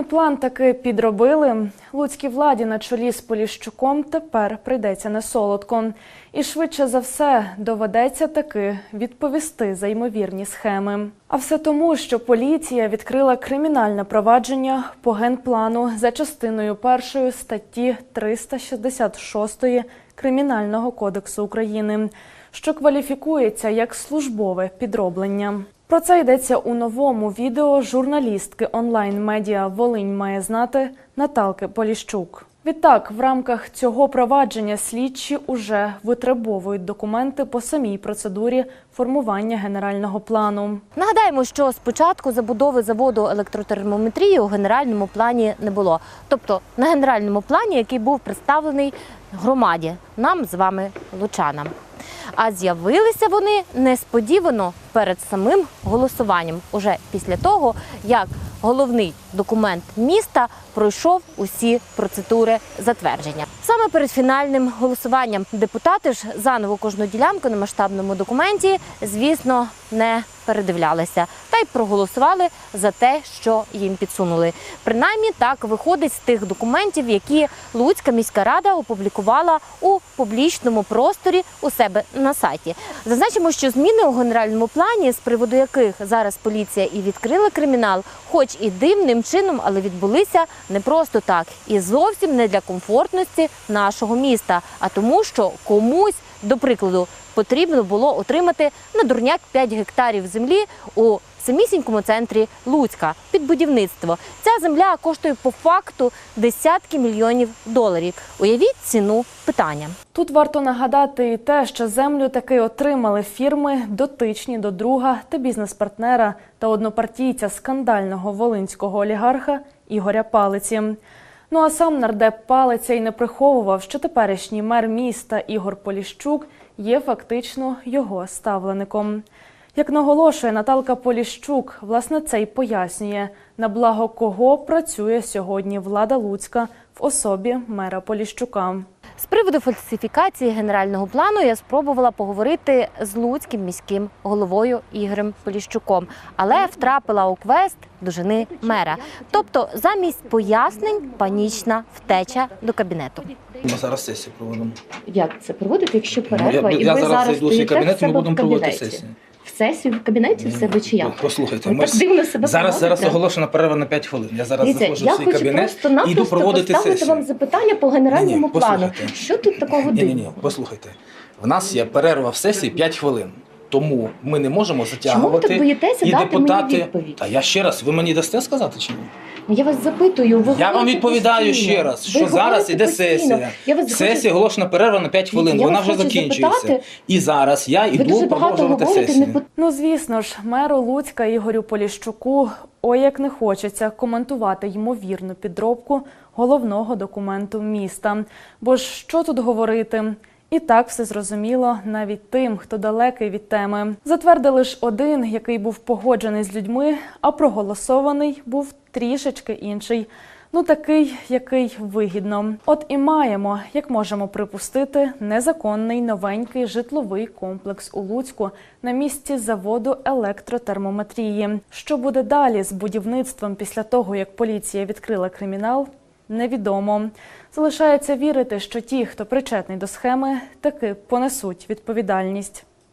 генплан таки підробили. Луцькій владі на чолі з Поліщуком тепер прийдеться не солодко. І швидше за все доведеться таки відповісти за ймовірні схеми. А все тому, що поліція відкрила кримінальне провадження по генплану за частиною першої статті 366 Кримінального кодексу України, що кваліфікується як службове підроблення. Про це йдеться у новому відео журналістки онлайн-медіа Волинь має знати Наталки Поліщук. Відтак, в рамках цього провадження слідчі уже витребовують документи по самій процедурі формування генерального плану. Нагадаємо, що спочатку забудови заводу електротермометрії у генеральному плані не було. Тобто на генеральному плані, який був представлений громаді, нам з вами лучанам. А з'явилися вони несподівано перед самим голосуванням, уже після того, як головний документ міста пройшов усі процедури затвердження. Саме перед фінальним голосуванням депутати ж заново кожну ділянку на масштабному документі, звісно, не передивлялися та й проголосували за те, що їм підсунули. Принаймні так виходить з тих документів, які Луцька міська рада опублікувала у публічному просторі у себе на сайті. Зазначимо, що зміни у генеральному плані, з приводу яких зараз поліція і відкрила кримінал, хоч і дивним чином, але відбулися не просто так, і зовсім не для комфортності нашого міста, а тому, що комусь, до прикладу, потрібно було отримати на дурняк 5 гектарів землі у самісінькому центрі Луцька під будівництво. Ця земля коштує по факту десятки мільйонів доларів. Уявіть ціну питання. Тут варто нагадати і те, що землю таки отримали фірми, дотичні до друга та бізнес-партнера та однопартійця скандального волинського олігарха Ігоря Палиці. Ну а сам нардеп Палиця й не приховував, що теперішній мер міста Ігор Поліщук є фактично його ставлеником. Як наголошує Наталка Поліщук, власне це й пояснює, на благо кого працює сьогодні влада Луцька в особі мера Поліщука. З приводу фальсифікації генерального плану я спробувала поговорити з луцьким міським головою Ігорем Поліщуком, але втрапила у квест до жени мера. Тобто, замість пояснень панічна втеча до кабінету. Ми зараз сесію проводимо. Як це проводити, якщо Ну, перерва, я, і я зараз зараз зайду в свій кабінет, і ми будемо проводити сесію. В сесію в кабінеті в себе чи як? Послухайте, Ви ми так дивно себе зараз, зараз оголошена перерва на 5 хвилин. Я зараз Дивіться, заходжу я в свій хочу кабінет і йду просто-напросто проводити поставити сесію. вам запитання по генеральному Ні-ні, плану. послухайте. Що тут такого Ні, ні, ні, послухайте. В нас є перерва в сесії 5 хвилин. Тому ми не можемо затягувати. так боїтеся і дати мені депутати. відповідь? Та я ще раз, ви мені дасте сказати чи ні? Ну, Я вас запитую. Ви я вам відповідаю постійно. ще раз, Ви що зараз говорите іде постійно. сесія. Я вас В сесії оголошена перерва на 5 хвилин. Я Вона вже закінчується. запитати. І зараз я Ви йду дуже продовжувати сесію. не Ну, звісно ж, меру Луцька Ігорю Поліщуку ой як не хочеться коментувати ймовірну підробку головного документу міста. Бо ж що тут говорити? І так все зрозуміло навіть тим, хто далекий від теми. Затвердили ж один, який був погоджений з людьми, а проголосований був трішечки інший. Ну, такий, який вигідно. От і маємо, як можемо припустити, незаконний новенький житловий комплекс у Луцьку на місці заводу електротермометрії. Що буде далі з будівництвом після того, як поліція відкрила кримінал? Невідомо. Залишається вірити, що ті, хто причетний до схеми, таки понесуть відповідальність.